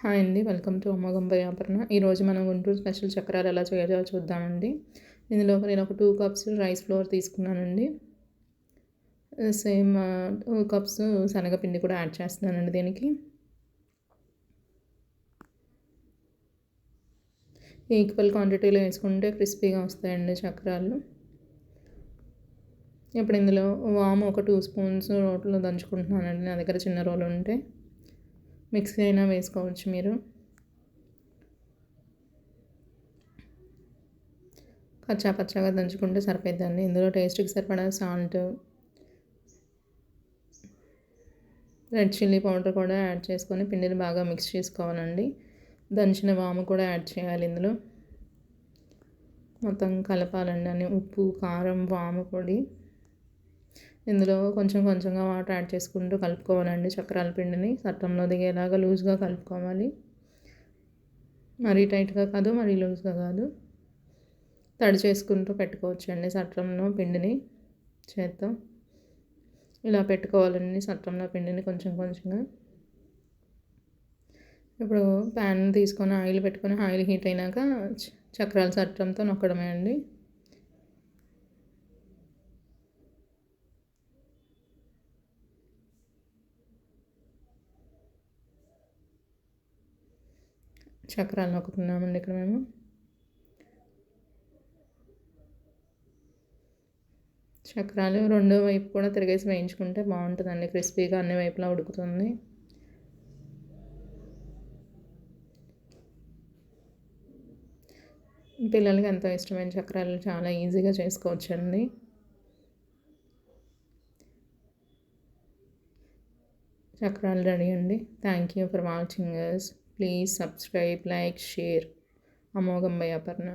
Hi అండి welcome to అమ్మగం వ్యాపరణ ఈరోజు మనం గుంటూరు స్పెషల్ చక్రాలు ఎలా చేయాలో చూద్దామండి. ఇందులో నేను ఒక టూ కప్స్ రైస్ ఫ్లోర్ తీసుకున్నానండి. సేమ్ టూ కప్స్ శనగపిండి కూడా యాడ్ చేస్తున్నానండి దీనికి. ఈక్వల్ క్వాంటిటీలో వేసుకుంటే క్రిస్పీగా వస్తాయండి చక్రాలు. ఇప్పుడు ఇందులో వాము ఒక టూ స్పూన్స్ రోట్లో దంచుకుంటున్నానండి నా దగ్గర చిన్న రోలు ఉంటే. మిక్సీ అయినా వేసుకోవచ్చు మీరు. కచ్చా పచ్చగా దంచుకుంటే సరిపోద్దండి ఇందులో టేస్ట్కి సరిపడా సాల్ట్ రెడ్ చిల్లీ పౌడర్ కూడా యాడ్ చేసుకొని పిండిని బాగా మిక్స్ చేసుకోవాలండి. దంచిన వాము కూడా యాడ్ చేయాలి ఇందులో. మొత్తం కలపాలండి అని ఉప్పు కారం వాము పొడి. ఇందులో కొంచెం కొంచెంగా వాటర్ యాడ్ చేసుకుంటూ కలుపుకోవాలండి చక్రాల పిండిని. సట్టంలో దిగేలాగా లూజ్గా కలుపుకోవాలి. మరీ టైట్గా కాదు మరీ లూజ్గా కాదు. తడి చేసుకుంటూ పెట్టుకోవచ్చు అండి సట్రంలో పిండిని. చేత్తో ఇలా పెట్టుకోవాలండి సట్రంలో పిండిని కొంచెం కొంచెంగా. ఇప్పుడు ప్యాన్ తీసుకొని ఆయిల్ పెట్టుకొని ఆయిల్ హీట్ అయినాక చక్రాల సట్రంతో నొక్కడమే అండి. చక్రాలు నొక్కుతున్నామండి ఇక్కడ మేము. చక్రాలు రెండో వైపు కూడా తిరిగేసి వేయించుకుంటే బాగుంటుందండి. క్రిస్పీగా అన్ని వైపులా ఉడుకుతుంది. పిల్లలకి ఎంతో ఇష్టమైన చక్రాలు చాలా ఈజీగా చేసుకోవచ్చండి. చక్రాలు రెడీ అండి. Thank you for watching us please subscribe like share అమోఘంబై Aparna